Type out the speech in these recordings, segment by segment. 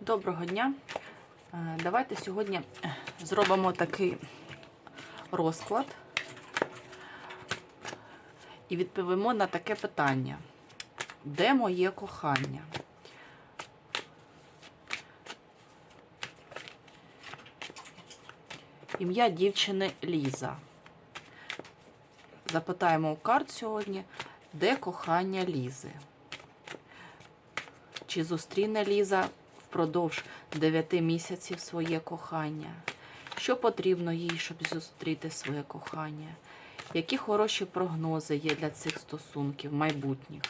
Доброго дня. Е, Давайте сьогодні зробимо такий розклад і відповімо на таке питання. Де моє кохання? Ім'я дівчини Ліза. Запитаємо у карт сьогодні, де кохання Лізи? Чи зустріне Ліза впродовж 9 місяців своє кохання? Що потрібно їй, щоб зустріти своє кохання? Які хороші прогнози є для цих стосунків майбутніх?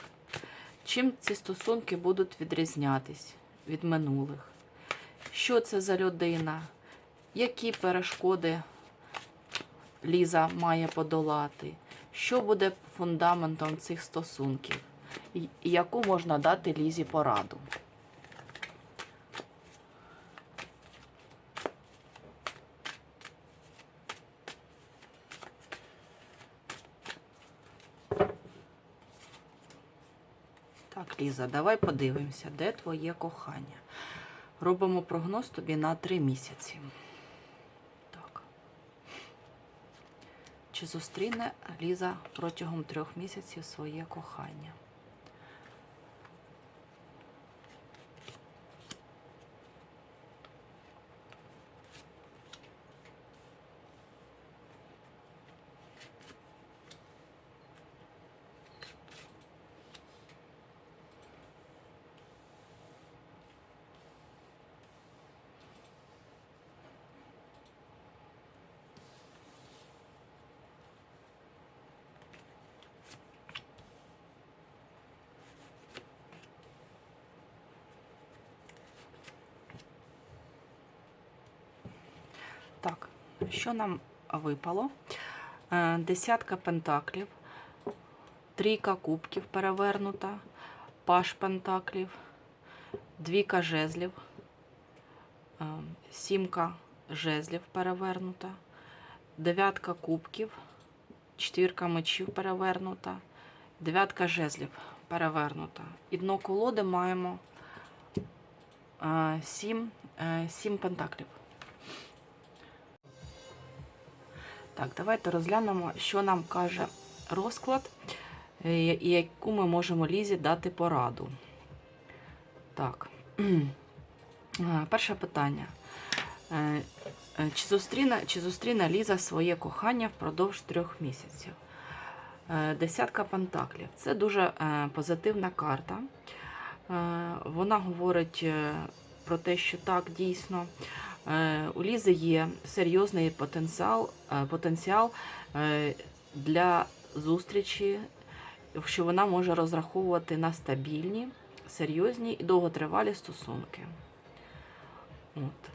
Чим ці стосунки будуть відрізнятись від минулих? Що це за людина? Які перешкоди Ліза має подолати? Що буде фундаментом цих стосунків? І яку можна дати Лізі пораду? Так, Ліза, давай подивимося, де твоє кохання. Робимо прогноз тобі на три місяці. Так. Чи зустріне Ліза протягом трьох місяців своє кохання? Так, що нам випало? Е, Десятка пентаклів, трійка кубків перевернута, паш пентаклів, двійка жезлів, е, сімка жезлів перевернута, дев'ятка кубків, четвірка мечів перевернута, дев'ятка жезлів перевернута. І дно колоди маємо е, сім, сім пентаклів. Так, давайте розглянемо, що нам каже розклад, е, і яку ми можемо Лізі дати пораду. Так, перше питання. Е, е, Чи зустріне, чи зустріне Ліза своє кохання впродовж трьох місяців? Десятка пентаклів. Це дуже позитивна карта. Вона говорить про те, що так, дійсно, е, у Лізи є серйозний потенціал, е, потенціал е, для зустрічі, що вона може розраховувати на стабільні, серйозні і довготривалі стосунки. От.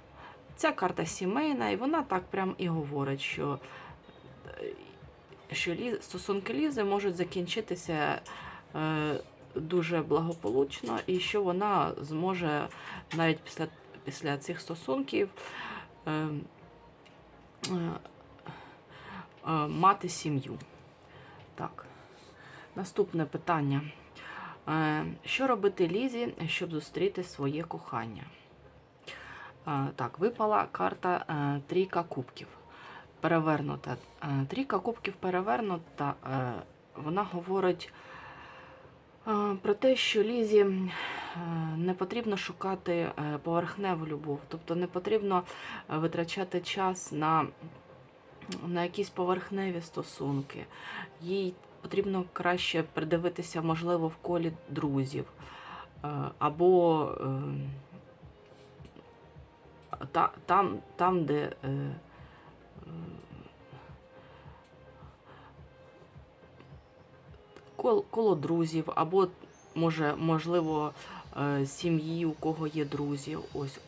Ця карта сімейна, і вона так прям і говорить, що, що Лі- стосунки Лізи можуть закінчитися дуже благополучно, і що вона зможе навіть після, після цих стосунків е, е, е, мати сім'ю. Так. Наступне питання. Е, Що робити Лізі, щоб зустріти своє кохання? Е, Так, випала карта е, Трійка кубків. Перевернута. Е, Трійка кубків перевернута. е, Вона говорить про те, що Лізі е, не потрібно шукати е, поверхневу любов, тобто не потрібно е, витрачати час на, на якісь поверхневі стосунки. Їй потрібно краще придивитися, можливо, в колі друзів. Або е, та, там, там, де коло друзів, або може, можливо, е, сім'ї, у кого є друзі. Ось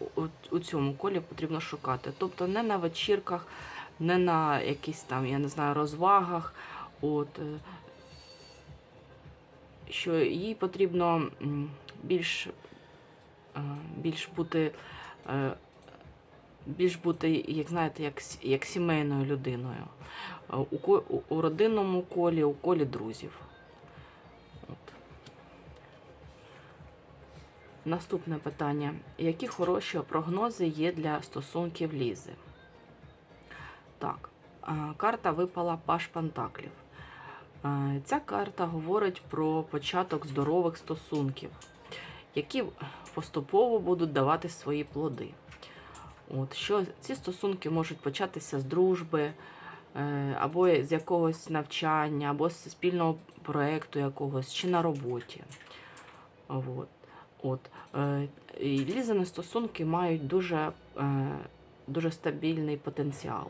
у, цьому колі потрібно шукати. Тобто не на вечірках, не на якісь там, я не знаю, розвагах. От, е, що їй потрібно більш, е, більш бути. Більш бути, як знаєте, як, як сімейною людиною. У, у родинному колі, у колі друзів. Наступне питання. Які хороші прогнози є для стосунків Лізи? Так, е, карта випала Паш Пентаклів. Е, Ця карта говорить про початок здорових стосунків, які поступово будуть давати свої плоди. От, що ці стосунки можуть початися з дружби, е, або з якогось навчання, або з спільного проєкту якогось, чи на роботі. От. От. Е, і Лізані стосунки мають дуже, е, дуже стабільний потенціал.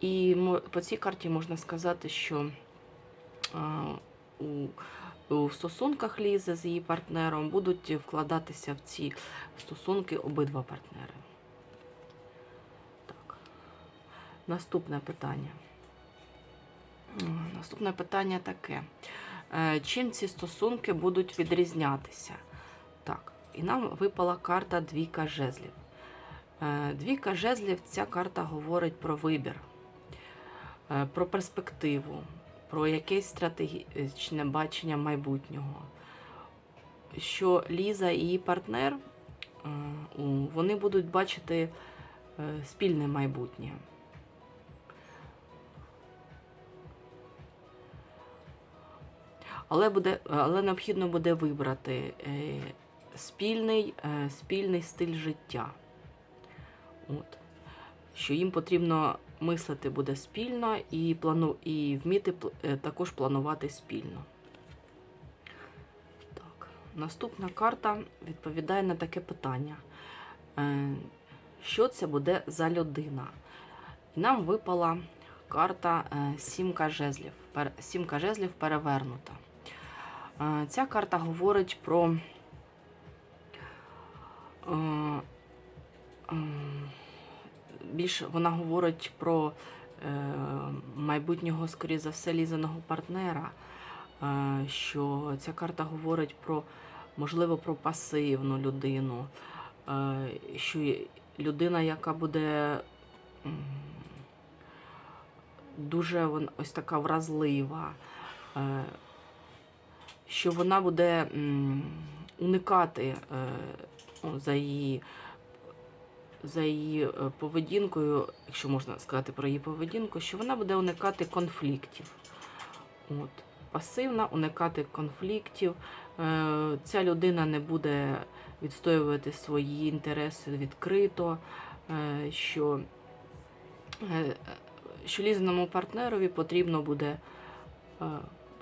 І по цій карті можна сказати, що а, у, у стосунках Лізи з її партнером будуть вкладатися в ці стосунки обидва партнери. Так. Наступне питання. Наступне питання таке. Е, Чим ці стосунки будуть відрізнятися? Так, і нам випала карта Двійка жезлів. Е, Двійка жезлів ця карта говорить про вибір, е, про перспективу, про якесь стратегічне бачення майбутнього. Що Ліза і її партнер е, вони будуть бачити е, спільне майбутнє. Але, буде, але необхідно буде вибрати е, спільний, е, спільний стиль життя. От. Що їм потрібно мислити буде спільно і, плану, і вміти е, також планувати спільно. Так. Наступна карта відповідає на таке питання. Що це буде за людина? Нам випала карта Сімка жезлів. Сімка жезлів перевернута. Е, Ця карта говорить про е, ем, більше вона говорить про е, майбутнього, скоріше за все, лізаного партнера. е, Що ця карта говорить про, можливо, про пасивну людину, е, що людина, яка буде дуже ось така вразлива, е, що вона буде уникати е, ну, за її, за її е, поведінкою, якщо можна сказати про її поведінку, що вона буде уникати конфліктів. От. Пасивна, уникати конфліктів. Е, Ця людина не буде відстоювати свої інтереси відкрито, що, що лізному партнерові потрібно буде,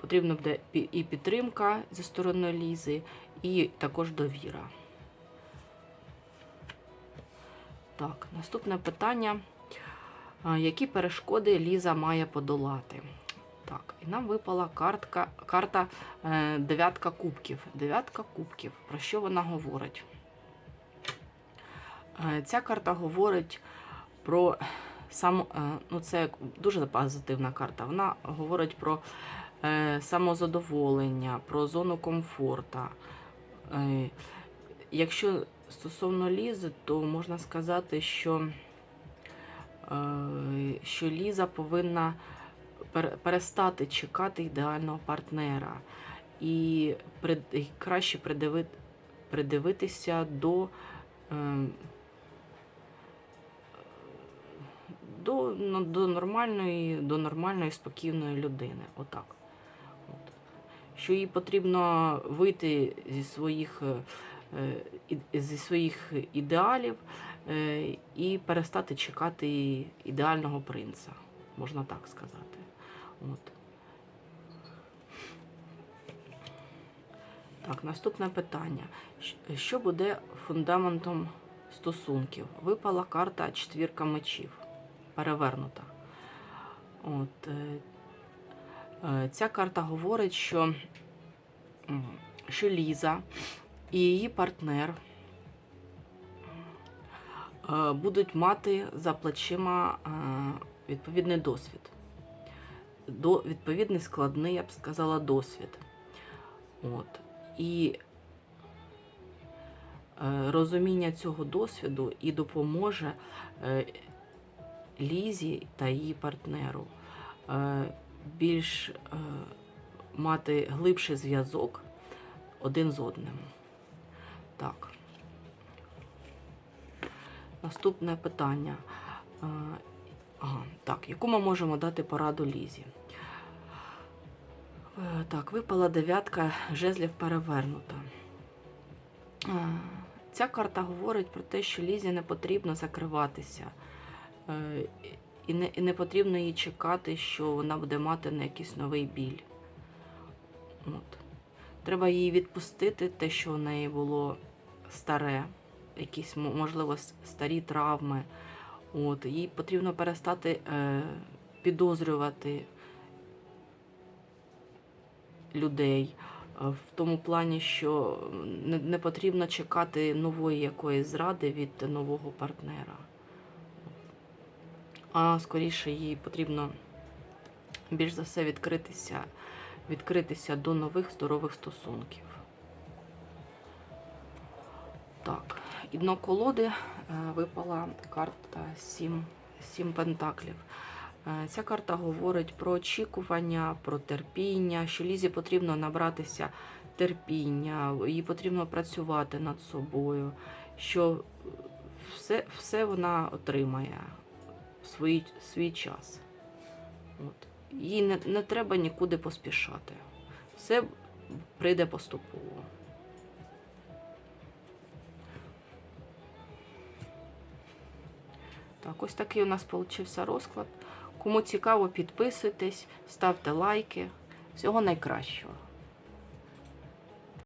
потрібно буде і підтримка зі сторони Лізи, і також довіра. Так, наступне питання. Які перешкоди Ліза має подолати? Так, і нам випала картка, карта е, дев'ятка кубків. Дев'ятка кубків. Про що вона говорить? Е, ця карта говорить про само, е, ну це дуже позитивна карта. Вона говорить про самозадоволення, про зону комфорта. Е, якщо стосовно Лізи, то можна сказати, що, е, що Ліза повинна пер- перестати чекати ідеального партнера і краще придивитися до, е, до, ну, до, нормальної, до нормальної спокійної людини. Отак. Що їй потрібно вийти зі своїх, е, зі своїх ідеалів е, і перестати чекати ідеального принца, можна так сказати. От. Так, наступне питання. Що буде фундаментом стосунків? Випала карта четвірка мечів, перевернута. От, е, ця карта говорить, що, що Ліза і її партнер е, будуть мати за плечима е, відповідний досвід. До, відповідний складний, я б сказала, досвід. От. І е, розуміння цього досвіду і допоможе е, Лізі та її партнеру е, більш е, мати глибший зв'язок один з одним. Так. Наступне питання. Е, Ага, так, яку ми можемо дати пораду Лізі? Е, Так, випала дев'ятка жезлів перевернута. Ця карта говорить про те, що Лізі не потрібно закриватися. І не, і не потрібно їй чекати, що вона буде мати на якийсь новий біль. От. Треба їй відпустити те, що в неї було старе, якісь, можливо, старі травми. От. Їй потрібно перестати е, підозрювати людей. е, В тому плані, що не, не потрібно чекати нової якоїсь зради від нового партнера. А скоріше їй потрібно більш за все відкритися, відкритися до нових здорових стосунків. Так, і дно колоди е, випала карта 7, 7 пентаклів. Е, Ця карта говорить про очікування, про терпіння, що Лізі потрібно набратися терпіння, їй потрібно працювати над собою, що все, все вона отримає свій, свій час. От. Їй не, не треба нікуди поспішати. Все прийде поступово. Так, ось такий у нас получився розклад. Кому цікаво, підписуйтесь, ставте лайки. Всього найкращого.